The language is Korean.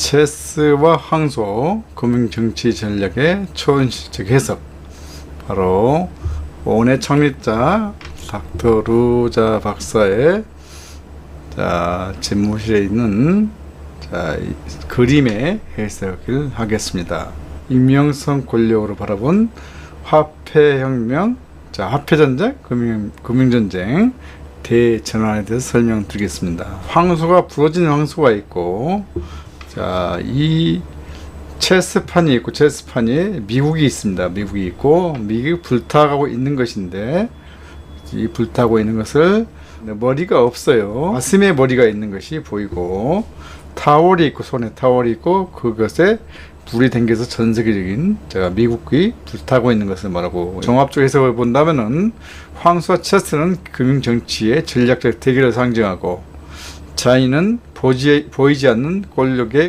체스와 황소 금융정치 전략의 초원시적 해석 바로 오의 창립자 닥터 루자 박사의 자 집무실에 있는 자 이- 그림의 해석을 하겠습니다. 익명성 권력으로 바라본 화폐혁명, 자 화폐전쟁, 금융 금융전쟁 대전환에 대해서 설명드리겠습니다. 황소가 부러진 황소가 있고 자, 이 체스판이 있고 체스판이 미국이 있습니다. 미국이 있고 미국이 불타가고 있는 것인데 이 불타고 있는 것을 머리가 없어요. 가슴에 머리가 있는 것이 보이고 타월이 있고 손에 타월이 있고 그것에 불이 댕겨서 전 세계적인 제가 미국이 불타고 있는 것을 말하고 종합적 해석을 본다면은 황소와 체스는 금융 정치의 전략적 대결을 상징하고 자인은 보지, 보이지 않는 권력의